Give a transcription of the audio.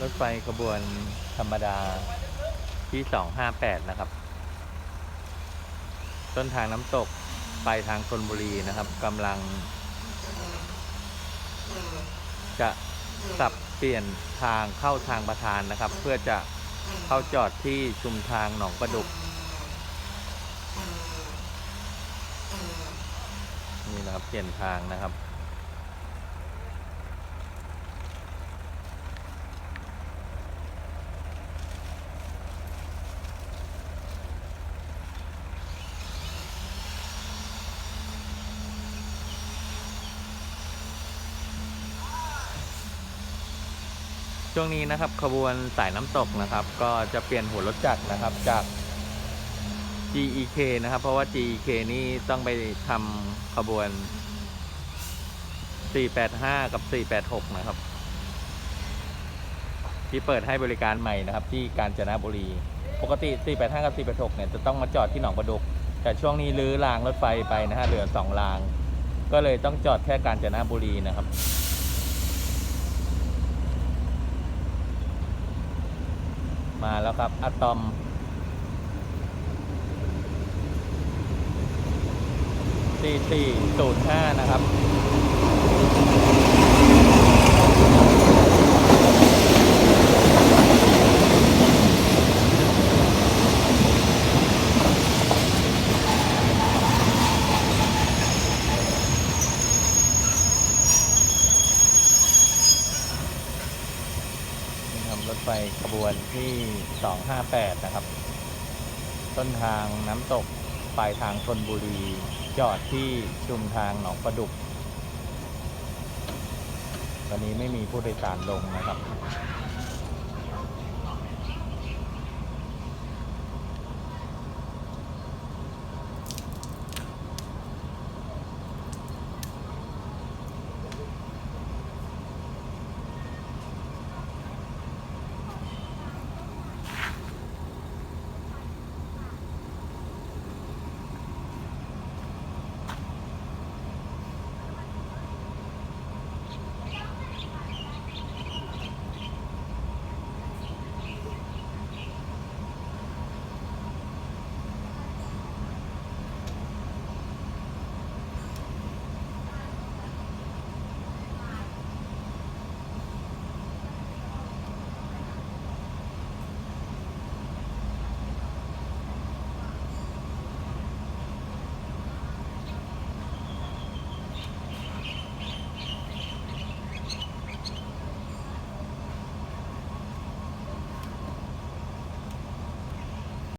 รถไฟขบวนธรรมดาที่ 258 นะครับ ต้นทางน้ำตกไปทางธนบุรีนะครับกำลัง จะสับเปลี่ยนทางเข้าทางประธานนะครับ เพื่อจะเข้าจอดที่ชุมทางหนองประดุกนี่นะครับเปลี่ยนทางนะครับ ช่วงนี้นะครับขบวนสายน้ำตกนะครับ ก็จะเปลี่ยนหัวรถจักรนะครับจาก GEK นะครับ เพราะว่า GEK นี่ต้องไปทำขบวน 485 กับ 486 นะครับ ที่เปิดให้บริการใหม่นะครับ ที่กาญจนบุรี ปกติ 485 กับ 486 เนี่ยจะต้องมาจอดที่หนองประดุก แต่ช่วงนี้รื้อรางรถไฟไปนะฮะเหลือ 2 ราง ก็เลยต้องจอดแค่กาญจนบุรีนะครับ มาแล้วครับอะตอม 4405 นะครับ ไฟขบวนที่ 258 นะครับ ต้นทางน้ำตก ปลายทางชนบุรี จอดที่ชุมทางหนองประดุก ตอนนี้ไม่มีผู้โดยสารลงนะครับ